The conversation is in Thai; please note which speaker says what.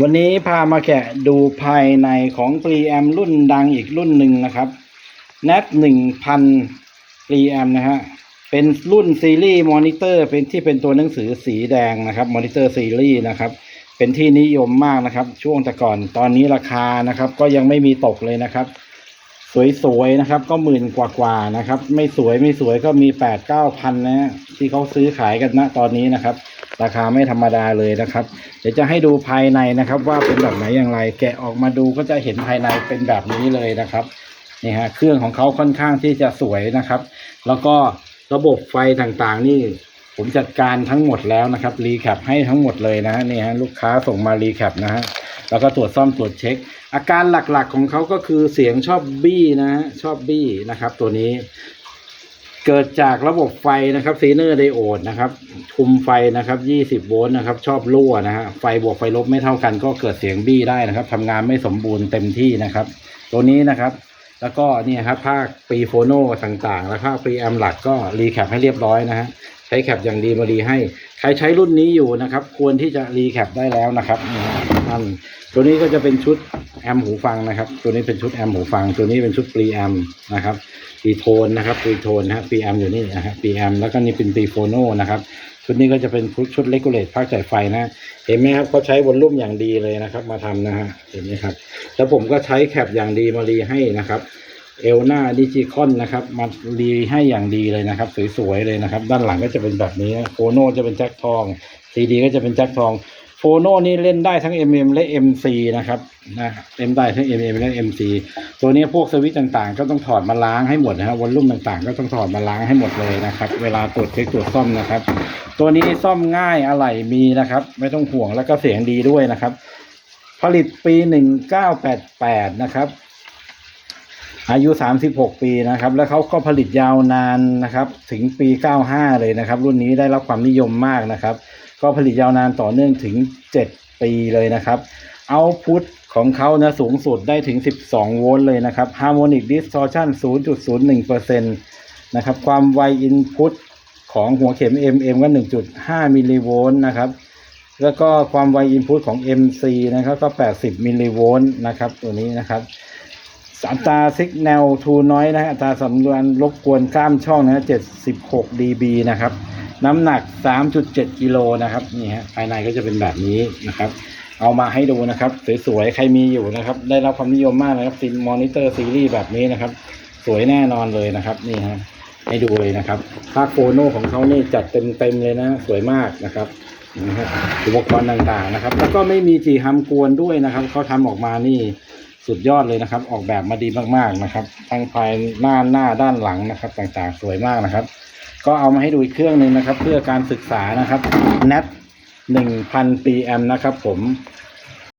Speaker 1: วันนี้พามาแกะดูภายในของ preamp รุ่นดังอีกรุ่นหนึ่งนะครับ NAT 1000 preamp นะฮะ เป็นรุ่นซีรีส์มอนิเตอร์เป็นที่เป็นตัวหนังสือสีแดงนะครับมอนิเตอร์ซีรีส์นะครับ เป็นที่นิยมมากนะครับ ช่วงแต่ก่อนตอนนี้ราคานะครับ ก็ยังไม่มีตกเลยนะครับ สวยๆนะครับ ก็หมื่นกว่าๆนะครับ ไม่สวยไม่สวยก็มีแปดเก้าพันนะฮะที่เขาซื้อขายกันณตอนนี้นะครับ ราคาไม่ธรรมดาเลยนะครับ เดี๋ยวจะให้ดูภายในนะครับ ว่าเป็นแบบไหนอย่างไร แกะออกมาดูก็จะเห็นภายในเป็นแบบนี้เลยนะครับนี่ฮะเครื่องของเขาค่อนข้างที่จะสวยนะครับ แล้วก็ระบบไฟต่างๆ นี่ผมจัดการทั้งหมดแล้วนะครับรีแคปให้ทั้งหมดเลยนะฮะนี่ฮะลูกค้าส่งมารีแคปนะฮะแล้วก็ตรวจซ่อมตรวจเช็ค อาการหลักๆของเขาก็คือเสียงชอบบี้นะฮะชอบบี้นะครับ ตัวนี้ เกิดจากระบบไฟนะครับซีเนอร์ไดโอดนะครับ คุมไฟนะครับ 20 โวลต์นะครับ ชอบรั่วนะฮะไฟบวกไฟลบไม่เท่ากันก็เกิดเสียงบี้ได้นะครับทำงานไม่สมบูรณ์เต็มที่นะครับ ตัวนี้นะครับ แล้วก็เนี่ยครับภาคปีโฟโนต่างๆ แล้วภาคปีแอมหลักก็รีแคปให้เรียบร้อยนะฮะใช้แคปอย่างดีมารีให้ ใครใช้รุ่นนี้อยู่นะครับ ควรที่จะรีแคปได้แล้วนะครับนี่ฮะนั่นตัวนี้ก็จะเป็นชุด แอมหูฟังนะครับ ตัวนี้เป็นชุดแอมหูฟัง ตัวนี้เป็นชุดปรีแอมนะครับปีโทนนะครับปีโทนนะฮะปีแอมอยู่นี่นะฮะปีแอมแล้วก็นี่เป็นปีโฟโนนะครับชุดนี้ก็จะเป็นชุดเลกูเลตภาคจ่ายไฟนะเห็นไหมครับเขาใช้วอลลุ่มอย่างดีเลยนะครับ มาทำนะฮะเห็นไหมครับ แล้วผมก็ใช้แคปอย่างดีมารีให้นะครับเอลหน้าดิจิคอนนะครับมารีให้อย่างดีเลยนะครับ สวยๆเลยนะครับ ด้านหลังก็จะเป็นแบบนี้โฟโนจะเป็นแจ็คทองซีดีก็จะเป็นแจ็คทอง โฟโนนี่เล่นได้ทั้ง MM และ MC นะครับนะเล่นได้ทั้ง MM และ MC ตัวนี้พวกสวิตต่างๆ ก็ต้องถอดมาล้างให้หมดนะครับวอลลุ่มต่างๆ ก็ต้องถอดมาล้างให้หมดเลยนะครับ เวลาตรวจเช็คตรวจซ่อมนะครับ ตัวนี้ซ่อมง่ายอะไหล่มีนะครับ ไม่ต้องห่วงแล้วก็เสียงดีด้วยนะครับ ผลิตปี 1988 นะครับ อายุ 36 ปีนะครับ แล้วเขาก็ผลิตยาวนานนะครับ ถึงปี 95 เลยนะครับ รุ่นนี้ได้รับความนิยมมากนะครับ ก็ผลิตยาวนานต่อเนื่องถึง 7 ปีเลยนะครับเอาพุทของเขานะสูงสุดได้ถึง 12 โวลต์เลยนะครับ Harmonic Distortion 0.01%นะครับ ความไว Input ของหัวเข็ม MM ก็ 1.5 มิลลิโวลต์นะครับ แล้วก็ความไว Input ของ MC นะครับก็ 80 มิลลิโวลต์นะครับ ตัวนี้นะครับอัตราซิกแนลทูน้อยนะฮะอัตราสำนวนรบกวนกล้ามช่องนะฮะ76 dB นะครับ น้ำหนัก 3.7 กิโลนะครับนี่ฮะภายในก็จะเป็นแบบนี้นะครับ เอามาให้ดูนะครับ สวยๆ ใครมีอยู่นะครับ ได้รับความนิยมมากนะครับซินมอนิเตอร์ซีรีส์แบบนี้นะครับ สวยแน่นอนเลยนะครับ นี่ฮะให้ดูเลยนะครับภาคโฟโนของเขานี่จัดเต็มๆเลยนะ สวยมากนะครับนะครับอุปกรณ์ต่างๆนะครับ แล้วก็ไม่มีจีฮัมกวนด้วยนะครับเขาทำออกมานี่สุดยอดเลยนะครับ ออกแบบมาดีมากๆนะครับทั้งภายหน้าหน้าด้านหลังนะครับ ต่างๆ สวยมากนะครับ ก็เอามาให้ดูอีกเครื่องหนึ่งนะครับ เพื่อการศึกษานะครับ NAT 1000 PM นะครับผม